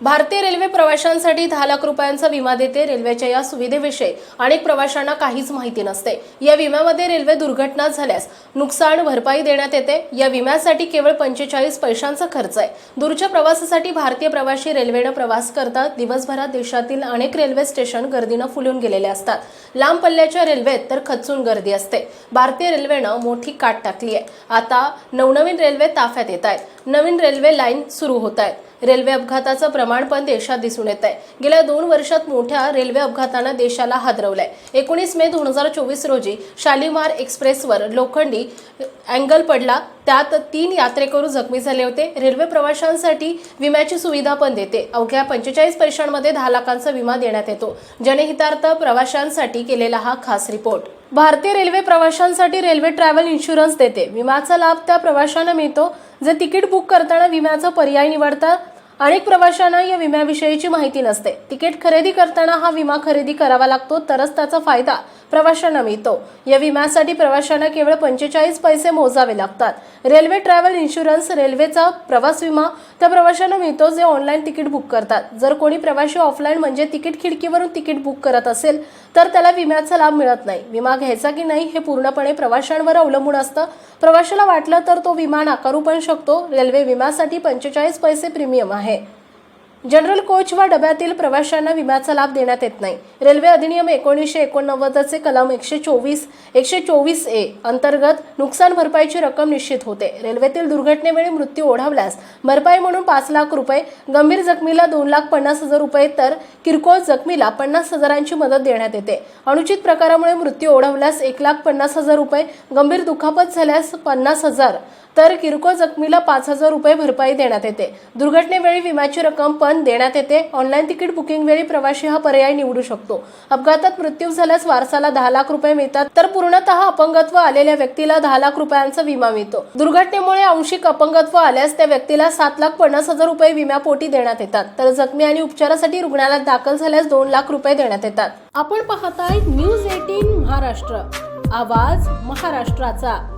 भारतीय रेल्वे प्रवाशांसाठी दहा लाख रुपयांचा विमा देते रेल्वेच्या या सुविधेविषयी. अनेक प्रवाशांना काहीच माहिती नसते. या विम्यामध्ये रेल्वे दुर्घटना झाल्यास नुकसान भरपाई देण्यात येते. या विम्यासाठी केवळ पंचेचाळीस पैशांचा खर्च आहे. दूरच्या प्रवासासाठी भारतीय प्रवासी रेल्वेनं प्रवास करतात. दिवसभरात देशातील अनेक रेल्वे स्टेशन गर्दीनं फुलून गेलेले असतात. लांब पल्ल्याच्या रेल्वेत तर खचून गर्दी असते. भारतीय रेल्वेनं मोठी काट टाकली आहे. आता नवनवीन रेल्वे ताफ्यात येत आहेत. नवीन रेल्वे लाईन सुरू होत आहेत. रेल्वे अपघाताचं प्रमाण पण देशात दिसून येत आहे. गेल्या दोन वर्षात मोठ्या रेल्वे अपघातानं देशाला हादरवलंय एकोणीस मे दोन हजार चोवीस रोजी शालिमार एक्सप्रेसवर लोखंडी अँगल पडला. त्यात तीन यात्रेकरू जखमी झाले होते. रेल्वे प्रवाशांसाठी विम्याची सुविधा पण देते. अवघ्या पंचेचाळीस पैशांमध्ये दहा लाखांचा विमा देण्यात येतो. जनहितार्थ प्रवाशांसाठी केलेला हा खास रिपोर्ट. भारतीय रेल्वे प्रवाशांसाठी रेल्वे ट्रॅव्हल इन्शुरन्स देते. विम्याचा लाभ त्या प्रवाशांना मिळतो. जे तिकीट बुक करताना विम्याचा पर्याय निवडतात अनेक प्रवाशांना या विम्याविषयीची माहिती नसते. तिकीट खरेदी करताना हा विमा खरेदी करावा लागतो तरच त्याचा फायदा प्रवाशांना मिळतो. या विम्यासाठी प्रवाशांना केवळ पंचेचाळीस पैसे मोजावे लागतात. रेल्वे ट्रॅव्हल इन्शुरन्स रेल्वेचा प्रवास विमा त्या प्रवाशांना मिळतो जे ऑनलाईन तिकीट बुक करतात. जर कोणी प्रवाशी ऑफलाईन म्हणजे तिकीट खिडकीवरून तिकीट बुक करत असेल तर त्याला विम्याचा लाभ मिळत नाही. विमा घ्यायचा की नाही हे पूर्णपणे प्रवाशांवर अवलंबून असतं. प्रवाशाला वाटलं तर तो विमा नाकारू पण शकतो. रेल्वे विम्यासाठी पंचेचाळीस पैसे प्रीमियम आहे. जनरल कोच व डब्यातील प्रवाशांना विम्याचा लाभ देण्यात येत नाही. रेल्वे अधिनियम एकोणीसशे एकोणनव्वदचे कलम एकशे चोवीस एकशे चोवीस ए अंतर्गत नुकसान भरपाईची रक्कम निश्चित होते. रेल्वेतील दुर्घटनेवेळी मृत्यू ओढावल्यास भरपाई म्हणून पाच लाख रुपये गंभीर जखमीला दोन लाख पन्नास हजार रुपये तर किरकोळ जखमीला पन्नास हजारांची मदत देण्यात येते. अनुचित प्रकारामुळे मृत्यू ओढवल्यास एक लाख पन्नास हजार रुपये गंभीर दुखापत झाल्यास पन्नास हजार तर किरकोळ जखमीला पाच हजार रुपये भरपाई देण्यात येते. दुर्घटनेवेळी विम्याची रक्कम पण देण्यात येते. ऑनलाईन तिकीट बुकिंग वेळी प्रवाशी हा पर्याय निवडू शकतो. अपघातात मृत्यू झाल्यास वारसाला दहा लाख रुपये मिळतात तर पूर्णतः अपंगत्व आलेल्या व्यक्तीला दहा लाख रुपयांचा विमा मिळतो. दुर्घटनेमुळे अंशिक अपंगत्व आल्यास त्या व्यक्तीला सात लाख पन्नास हजार रुपये विम्यापोटी देण्यात येतात तर जखमी आणि उपचारासाठी रुग्णालयात दाखल झाल्यास दोन लाख रुपये देण्यात येतात. आपण पाहताय न्यूज एटीन महाराष्ट्र. आवाज महाराष्ट्राचा.